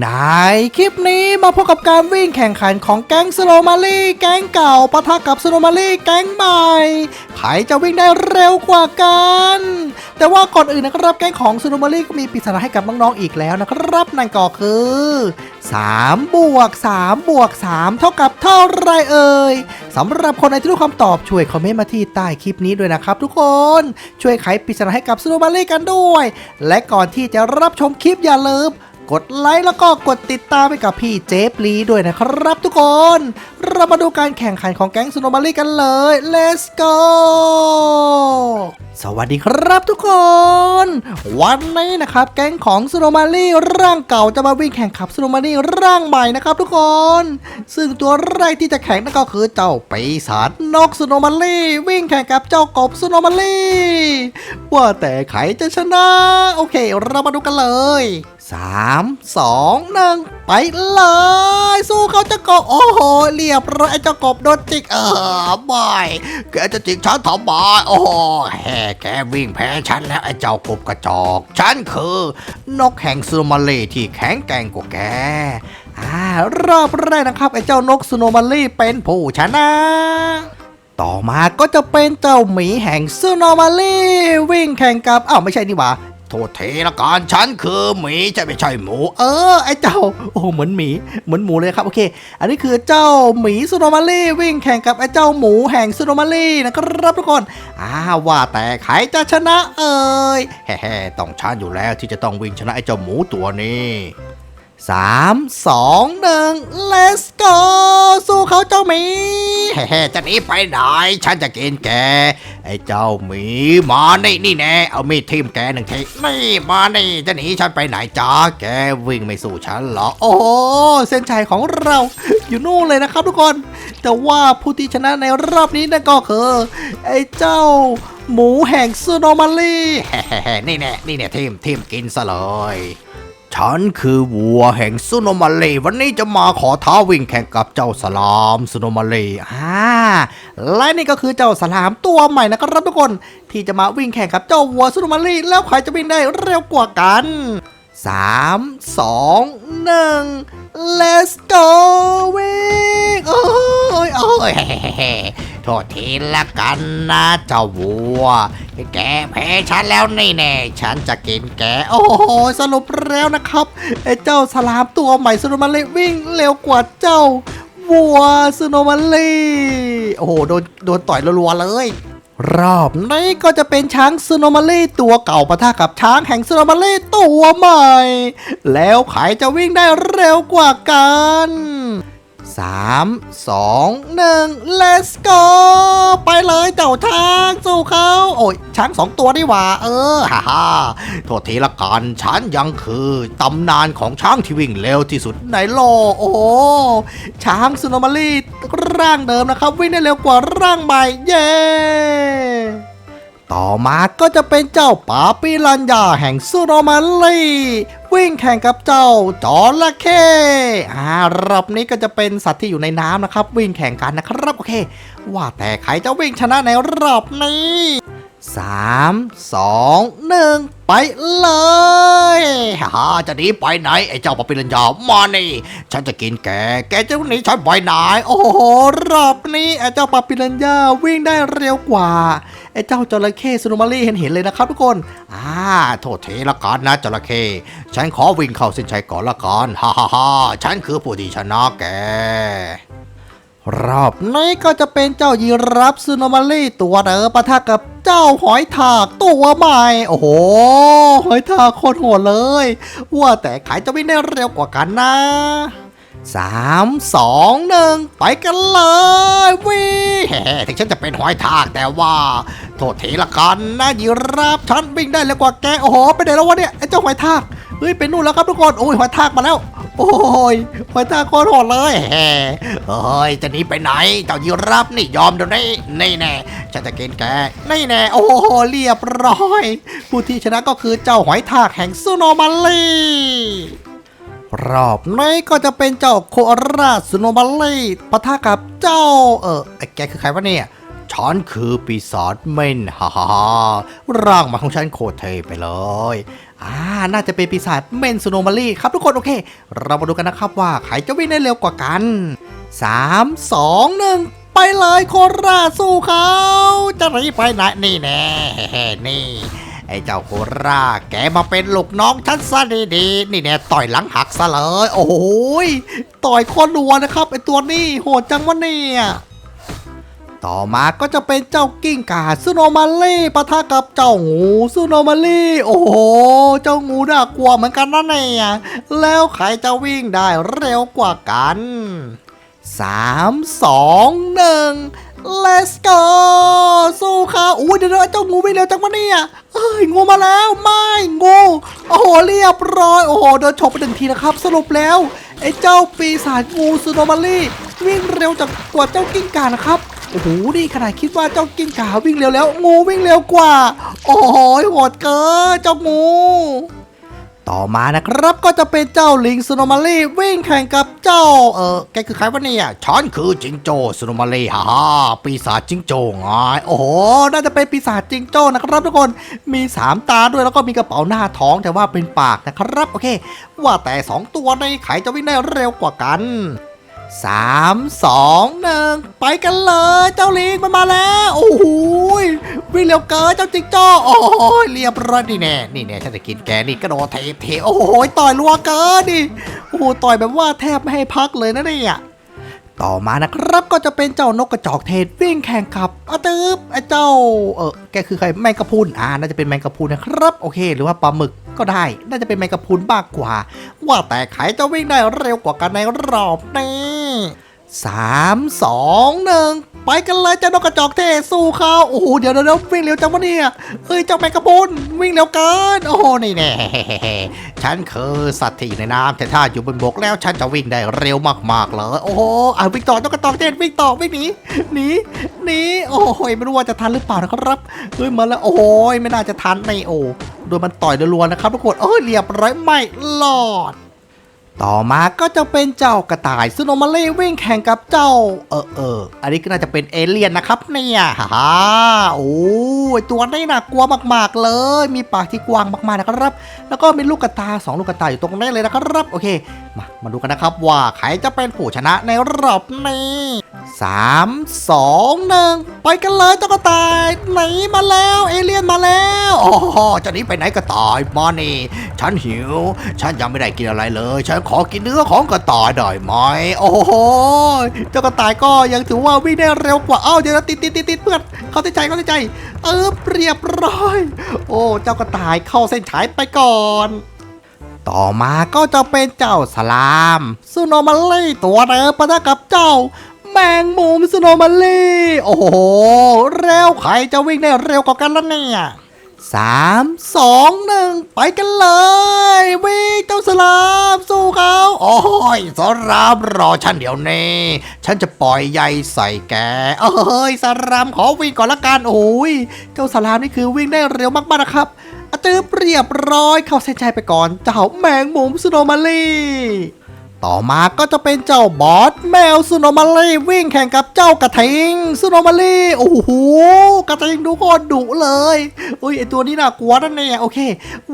ในคลิปนี้มาพบกับการวิ่งแข่งขันของแก๊งสโนมาลี่แก๊งเก่าปะทะกับสโนมาลี่แก๊งใหม่ ใครจะวิ่งได้เร็วกว่ากัน แต่ว่าก่อนอื่นนะครับแก๊งของสโนมาลี่ก็มีปริศนาให้กับน้องๆอีกแล้วนะครับ นั่นก็คือ3บวก3บวก3เท่ากับเท่าไรเอ่ยสำหรับคนไหนที่รู้คำตอบช่วยคอมเมนต์มาที่ใต้คลิปนี้ด้วยนะครับ ทุกคนช่วยไขปริศนาให้กับสโนมาลี่กันด้วย และก่อนที่จะรับชมคลิปอย่าลืม กดไลค์แล้วก็กดติดตามไปกับพี่เจฟลีด้วยนะครับทุกคน เรามาดูการแข่งขันของแก๊งสโนมารี่กันเลย let's go สวัสดีครับทุกคน วันนี้นะครับ แก๊งของสโนมารี่ร่างเก่าจะมาวิ่งแข่งขับสโนมารี่ร่างใหม่นะครับทุกคน ซึ่งตัวแรกที่จะแข่งนั่นก็คือเจ้าปีศาจนกสโนมารี่วิ่งแข่งกับเจ้ากบสโนมารี่ว่าแต่ใครจะชนะ โอเค เรามาดูกันเลยสามสองหนึ่งไปเลย สู้เขาเจะกบโอ้โหเรียบร้อยเจ้ากบโดนจิกเออไม่แกจะจิกฉันทำไมโอ้โหแห่แกวิ่งแพ้ฉันแล้วไอ้เจ้ากบกระจอก ฉันคือนกแห่งซูมาลีที่แข็งแกร่งกว่าแกอ่ารอบแรกนะครับไอ้เจ้านกซูโนมาลีเป็นผู้ชนะต่อมาก็จะเป็นเจ้าหมีแห่งซูโนมาลีวิ่งแข่งกับอ้าวไม่ใช่นี่หว่า โทษทีละกันฉันคือหมีจะไม่ใช่หมู เออไอ้เจ้าโอ้เหมือนหมีเหมือนหมูเลยครับโอเค อันนี้คือเจ้าหมีซูโนมารีวิ่งแข่งกับไอ้เจ้าหมูแห่งซูโนมารีนะครับทุกคนอ้าว่าแต่ใครจะชนะเอ่ยแฮ่ๆต้องฉันอยู่แล้วที่จะต้องวิ่งชนะไอ้เจ้าหมูตัวนี้สามสองหนึ่ง let's go สู้เขาเจ้าหมี จะหนีไปไหน ฉันจะกินแก ไอ้เจ้าหมีมานี่นี่แน่ เอามีดทิ่มแกหนึ่งทีนี่มานี่จะหนีฉันไปไหนจ้าแกวิ่งไม่สู้ฉันเหรอ โอ้เส้นชัยของเราอยู่นู่นเลยนะครับทุกคน แต่ว่าผู้ที่ชนะในรอบนี้นั่นก็คือ ไอ้เจ้าหมูแห่งซูโนมาลีแฮ่นี่แน่นี่แน่ทิมทิมกินซะเลย ฉันคือวัวแห่งซุโนมาเลวันนี้จะมาขอท้าวิ่งแข่งกับเจ้าสลามซุโนมาเลอ่าและนี่ก็คือเจ้าสลามตัวใหม่นะครับทุกคนที่จะมาวิ่งแข่งกับเจ้าวัวซุโนมาเลแล้วใครจะวิ่งได้เร็วกว่ากันสามสองหนึ่ง let's go วิ่งโอ้ยโอ้ย โทษทีละกันนะเจ้าวัว แกแพ้ฉันแล้วนี่แน่ ฉันจะกินแก โอ้โห สรุปแล้วนะครับ ไอ้เจ้าสลามตัวใหม่สโนมาเลวิ่งเร็วกว่าเจ้าวัวสโนมาเลโอ้โห โดนโดนต่อยรัวๆเลย รอบนี้ก็จะเป็นช้างซูโนมาเลตัวเก่าปะทะกับช้างแห่งซูโนมาเลตัวใหม่ แล้วใครจะวิ่งได้เร็วกว่ากัน สามสองหนึ่ง let's go ไปเลยเจ้าช้างสู้เขาโอ้ยช้างสองตัวนี่หว่า เออฮ่าฮ่าโทษทีละกันฉันยังคือตำนานของช้างที่วิ่งเร็วที่สุดในโลก โอ้ช้างซูโนมาลีร่างเดิมนะครับ วิ่งได้เร็วกว่าร่างใหม่ เย้ต่อมาก็จะเป็นเจ้าป่าปิรันยาแห่งซูโนมาลี วิ่งแข่งกับเจ้าจระเข้อ่ารอบนี้ก็จะเป็นสัตว์ที่อยู่ในน้ำนะครับ วิ่งแข่งกันนะครับโอเค ว่าแต่ใครจะวิ่งชนะในรอบนี้ สามสองหนึ่งไปเลยฮ่าจะหนีไปไหน ไอ้เจ้าปาปิรันยามานี่ ฉันจะกินแก แกจะหนีฉันไปไหน โอ้โห รอบนี้ไอ้เจ้าปาปิรันยาวิ่งได้เร็วกว่า ไอ้เจ้าจระเข้ซูนมารีเห็นเห็นเลยนะครับทุกคน อ่า โทษทีละกันนะจระเข้ฉันขอวิ่งเข้าเส้นชัยก่อนละกัน ฮ่าฮ่าฮ่าฉันคือผู้ที่ชนะแก รอบนี้ก็จะเป็นเจ้ายีรับซูโนมารีตัวเดิมปะทะกับเจ้าหอยทากตัวใหม่ โอ้โห หอยทากโคตรโหดเลย ว่าแต่ใครจะวิ่งได้เร็วกว่ากันนะสามสองหนึ่งไปกันเลยวิแฮ่ถึงฉันจะเป็นหอยทากแต่ว่า โทษทีละกันนะยีราฟฉันวิ่งได้เร็วกว่าแก โอ้โห ไปไหนแล้ววะเนี่ยไอ้เจ้าหอยทาก เฮ้ยไปนู่นแล้วครับทุกคน โอ้ยหอยทากมาแล้ว โอ้ยหอยทากโคตรโหดเลยแฮ่เฮ้ยจะหนีไปไหนเจ้ายีราฟนี่ยอมเดี๋ยวนี้นี่แน่ฉันจะกินแกนี่แน่โอ้โหเรียบร้อย ผู้ที่ชนะก็คือเจ้าหอยทากแห่งซูโนมาลีรอบนี้ก็จะเป็นเจ้าโคอาราสโนบัลลี่ปะทะกับเจ้า เออไอ้แกคือใครวะเนี่ยฉันคือปีศาจเม่นฮ่าฮ่าฮ่าร่างมาของฉันโคตรเทไปเลย อ่า น่าจะเป็นปีศาจเมนซูโนมารีครับทุกคนโอเค เรามาดูกันนะครับว่าใครจะวิ่งได้เร็วกว่ากัน 3 2 1 ไปเลยโคราสู้เขาจะหนีไปไหนนี่แน่นี่ไอ้เจ้าโคราแกมาเป็นลูกน้องฉันซะดีๆนี่แน่ต่อยหลังหักซะเลย โอ้ยต่อยโคนดัวนะครับไอ้ตัวนี้โหดจังวะเนี่ย ต่อมาก็จะเป็นเจ้ากิ้งก่าซูโนมาลี่ปะทะกับเจ้างูซูโนมาลี่โอ้โห เจ้างูน่ากลัวเหมือนกันนะเนี่ยแล้วใครจะวิ่งได้เร็วกว่ากัน 3 2 1 let's go สู้ค่ะอุ้ยเดี๋ยวเจ้างูวิ่งเร็วจังวะเนี่ยเอ้ยงูมาแล้วไม่งูโอ้โหเรียบร้อยโอ้โหโดนฉกไปหนึ่งทีนะครับ สรุปแล้วไอ้เจ้าปีศาจงูซูโนมาลี่วิ่งเร็วจากกว่าเจ้ากิ้งก่านะครับ โอ้โหนี่ขนาดคิดว่าเจ้ากิ้งก่าวิ่งเร็วแล้ว งูวิ่งเร็วกว่า โอ้โหโหดเกินเจ้างู ต่อมานะครับก็จะเป็นเจ้าลิงซูโนมารีวิ่งแข่งกับเจ้า เออแกคือใครวะเนี่ยฉันคือจิงโจ้ซูโนมารีฮ่าฮ่าปีศาจจิงโจ้ไงโอ้โหน่าจะเป็นปีศาจจิงโจ้นะครับทุกคนมี 3 ตาด้วยแล้วก็มีกระเป๋าหน้าท้องแต่ว่าเป็นปากนะครับ โอเค ว่าแต่ 2 ตัวในไขจะวิ่งได้เร็วกว่ากัน สามสองหนึ่งไปกันเลยเจ้าลิงมันมาแล้ว โอ้โหยวิ่งเร็วเกินเจ้าจิงจ้อโอ้ยเรียบร้อยนี่แน่นี่แน่ฉันจะกินแกนี่กระโดดเทเทโอ้โหยต่อยรัวเกินดิโอ้โหต่อยแบบว่าแทบไม่ให้พักเลยนะเนี่ย ต่อมานะครับก็จะเป็นเจ้านกกระจอกเทศวิ่งแข่งกับอาตืบไอ้เจ้า เออแกคือใครแมงกะพุนอ่าน่าจะเป็นแมงกะพุนนะครับโอเค หรือว่าปลาหมึกก็ได้ น่าจะเป็นแมงกะพุนมากกว่า ว่าแต่ใครจะวิ่งได้เร็วกว่ากันในรอบนี้สามสองหนึ่ง ไปกันเลยเจ้านกกระจอกเทสู้เขาโอ้โหเดี๋ยวเดี๋ยววิ่งเร็วจังวะเนี่ยเฮ้ยเจ้าแมงกะพรุนวิ่งเร็วเกินโอ้โหนี่แน่ฉันคือสัตว์ที่อยู่ในน้ำแต่ถ้าอยู่บนบกแล้วฉันจะวิ่งได้เร็วมากๆเลยโอ้โหอะวิ่งต่อนกกระจอกเทวิ่งต่อวิ่งหนีหนีหนีโอ้โหไม่รู้ว่าจะทันหรือเปล่านะครับเฮ้ยมาแล้วโอ้ยไม่น่าจะทันในโอ้โดนมันต่อยรัวๆนะครับทุกคนเอ้ยเรียบร้อยไม่รอด ต่อมาก็จะเป็นเจ้ากระต่ายซึ่งโนมาเล่วิ่งแข่งกับเจ้า เออเอออันนี้ก็น่าจะเป็นเอเลี่ยนนะครับเนี่ยฮ่าฮ่าโอ้ยตัวนี้น่ากลัวมากๆเลย มีปากที่กว้างมากๆนะครับ แล้วก็มีลูกกระตาสองลูกกระตาอยู่ตรงนี้เลยนะครับ โอเค มามาดูกันนะครับว่าใครจะเป็นผู้ชนะในรอบนี้ สามสองหนึ่งไปกันเลยเจ้ากระต่ายหนีมาแล้วเอเลี่ยนมาแล้วโอ๋อจะหนีไปไหนกระต่ายมานี่ ฉันหิว ฉันยังไม่ได้กินอะไรเลย ฉันขอกินเนื้อของกระต่ายได้ไหมโอ้โหเจ้ากระต่ายก็ยังถือว่าวิ่งได้เร็วกว่าเอ้าเดี๋ยวติดติดติดติดเพื่อนเข้าใจเข้าใจ เออเรียบร้อย โอ้เจ้ากระต่ายเข้าเส้นชัยไปก่อนต่อมาก็จะเป็นเจ้าสลามซูโนมาลี่ตัวเดิมปะทะกับเจ้า แมงมุมซูโนมาลี่ โอ้โห เร็วใครจะวิ่งได้เร็วกว่ากันล่ะเนี่ยสามสองหนึ่งไปกันเลย วิ่งเจ้าสลามสู้เขาโอ้ยสลามรอฉันเดี๋ยวนี้ ฉันจะปล่อยใยใส่แกเอ้ยสลามขอวิ่งก่อนละกันโอ้ยเจ้าสลามนี่คือวิ่งได้เร็วมากๆนะครับอตืบเรียบร้อยเข้าเส้นชัยไปก่อน เจ้าแมงมุมซูโนมาลี ต่อมาก็จะเป็นเจ้าบอสแมวซูโนมาลีวิ่งแข่งกับเจ้ากระทิงซูโนมาลีโอ้โหกระทิงดูโคตรดุเลยอุ้ยไอตัวนี้น่ากลัวนั่นเนี่ยโอเค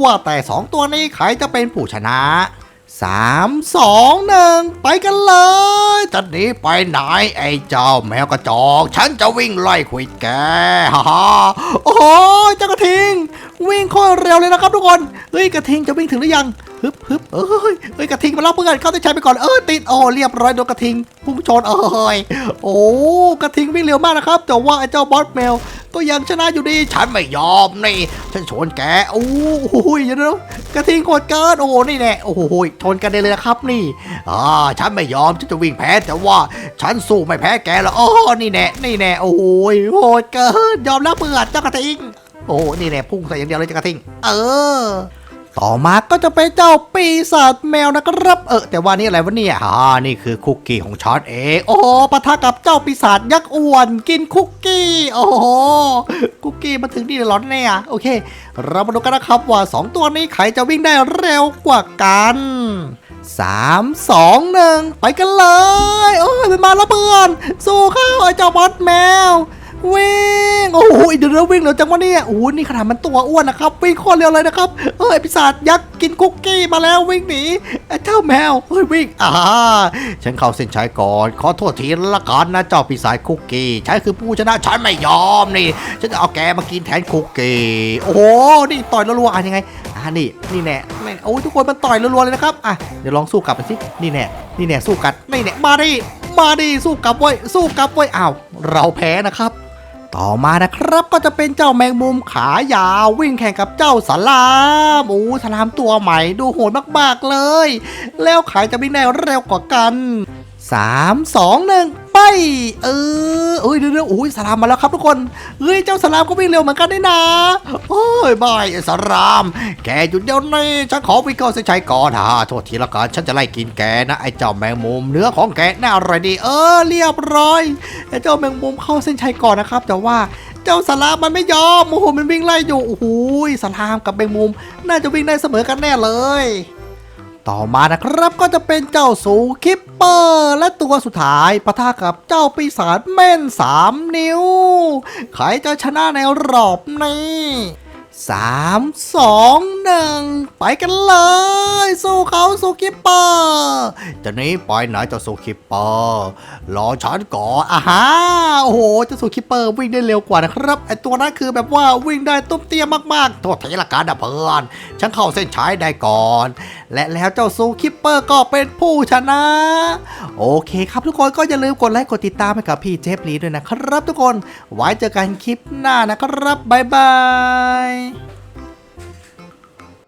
ว่าแต่สองตัวนี้ใครจะเป็นผู้ชนะสามสองหนึ่งไปกันเลยจะหนีไปไหนไอ้เจ้าแมวกระจอก ฉันจะวิ่งไล่ควิดแกฮ่าฮ่าโอ้โหเจ้ากระทิง วิ่งโคตรเร็วเลยนะครับทุกคนเฮ้ยกระทิงจะวิ่งถึงหรือยัง ฮึบฮึบเอ้ยเฮ้ยกระทิงมาล็อกเพื่อนเข้าเส้นชัยไปก่อนเออติดโอ้เรียบร้อยโดนกระทิงพุ่งชนเอ้ยโอ้กระทิงวิ่งเร็วมากนะครับ แต่ว่าไอ้เจ้าบอสแมวก็ยังชนะอยู่ดีฉันไม่ยอมนี่ฉันชนแกโอ้โหเดี๋ยวนะกระทิงโคตรเกินโอ้โหนี่แน่โอ้โหชนกันได้เลยนะครับนี่อ่าฉันไม่ยอมฉันจะวิ่งแพ้แต่ว่าฉันสู้ไม่แพ้แกแล้วอ๋อนี่แน่นี่แน่โอ้โหโหดเกินยอมแล้วเบื่อเจ้ากระทิงโอ้โหนี่แน่พุ่งใส่อย่างเดียวเลยเจ้ากระทิง เออ ต่อมาก็จะเป็นเจ้าปีศาจแมวนะครับ เออแต่ว่านี่อะไรวะเนี่ยอ่านี่คือคุกกี้ของฉันเองโอ้โหปะทะกับเจ้าปีศาจยักษ์อ้วนกินคุกกี้ โอ้โหคุกกี้มาถึงนี่เลยเหรอเนี่ยโอเค เรามาดูกันนะครับว่า 2 ตัวนี้ใครจะวิ่งได้เร็วกว่ากัน3 2 1ไปกันเลย โอ้ยมันมาแล้วเพื่อน สู้เข้าไอ้เจ้าบอสแมว วิ่งโอ้โหเดี๋ยวเราวิ่งเร็วจังวะเนี่ยโอ้โหนี่ขนาดมันตัวอ้วนนะครับวิ่งโคตรเร็วเลยนะครับเอ้ยปีศาจยักษ์กินคุกกี้มาแล้ววิ่งหนีไอ้เจ้าแมวเฮ้ยวิ่งอ่าฉันเข้าเส้นชัยก่อนขอโทษทีละกันนะเจ้าปีศาจคุกกี้ฉันคือผู้ชนะฉันไม่ยอมนี่ฉันจะเอาแกมากินแทนคุกกี้โอ้โหนี่ต่อยรัวๆอะยังไงอ่านี่นี่แน่โอ้ยทุกคนมันต่อยรัวๆเลยนะครับอะเดี๋ยวลองสู้กลับไปสินี่แน่นี่แน่สู้กัดนี่แน่มาดิมาดิสู้กลับเว้สู้กลับเว้อ้าวเราแพ้นะครับ ต่อมานะครับก็จะเป็นเจ้าแมงมุมขายาววิ่งแข่งกับเจ้าสลามโอ้สลามตัวใหม่ดูโหดมากๆเลย แล้วขายจะวิ่งได้เร็วกว่ากัน 3 2 1ไปเออเอ้ยเดี๋ยวๆโอ้ยสลามมาแล้วครับทุกคนเฮ้ยเจ้าสลามก็วิ่งเร็วเหมือนกันนี่นะ โอ้ยบายสลาม แกหยุดเดี๋ยวนี้ฉันขอวิ่งเข้าเส้นชัยก่อนฮะโทษทีละกันฉันจะไล่กินแกนะไอ้เจ้าแมงมุมเนื้อของแกน่าอร่อยดีเออเรียบร้อยไอ้เจ้าแมงมุมเข้าเส้นชัยก่อนนะครับ แต่ว่าเจ้าสลามมันไม่ยอมโอ้โหมันวิ่งไล่อยู่โอ้โหสลามกับแมงมุม น่าจะวิ่งได้เสมอกันแน่เลย ต่อมานะครับก็จะเป็นเจ้าสูคิปเปอร์ และตัวสุดท้ายปะทะกับเจ้าปีศาจแม่น 3 นิ้ว ใครจะชนะในรอบนี้สามสองหนึ่งไปกันเลย สู้เขาสูคิปเปอร์จะนี้ไปไหนเจ้าสูคิปเปอร์รอฉันก่อนอ่าฮะ โอ้โหเจ้าสูคิปเปอร์วิ่งได้เร็วกว่านะครับไอตัวนั้นคือแบบว่าวิ่งได้ตุ้มเตี้ยมากๆโทษทีละกันนะเพื่อนฉันเข้าเส้นชัยได้ก่อน และแล้วเจ้าซูคิปเปอร์ก็เป็นผู้ชนะ โอเคครับทุกคนก็อย่าลืมกดไลค์กดติดตามให้กับพี่เจฟลีด้วยนะครับทุกคนไว้เจอกันคลิปหน้านะครับบ๊ายบาย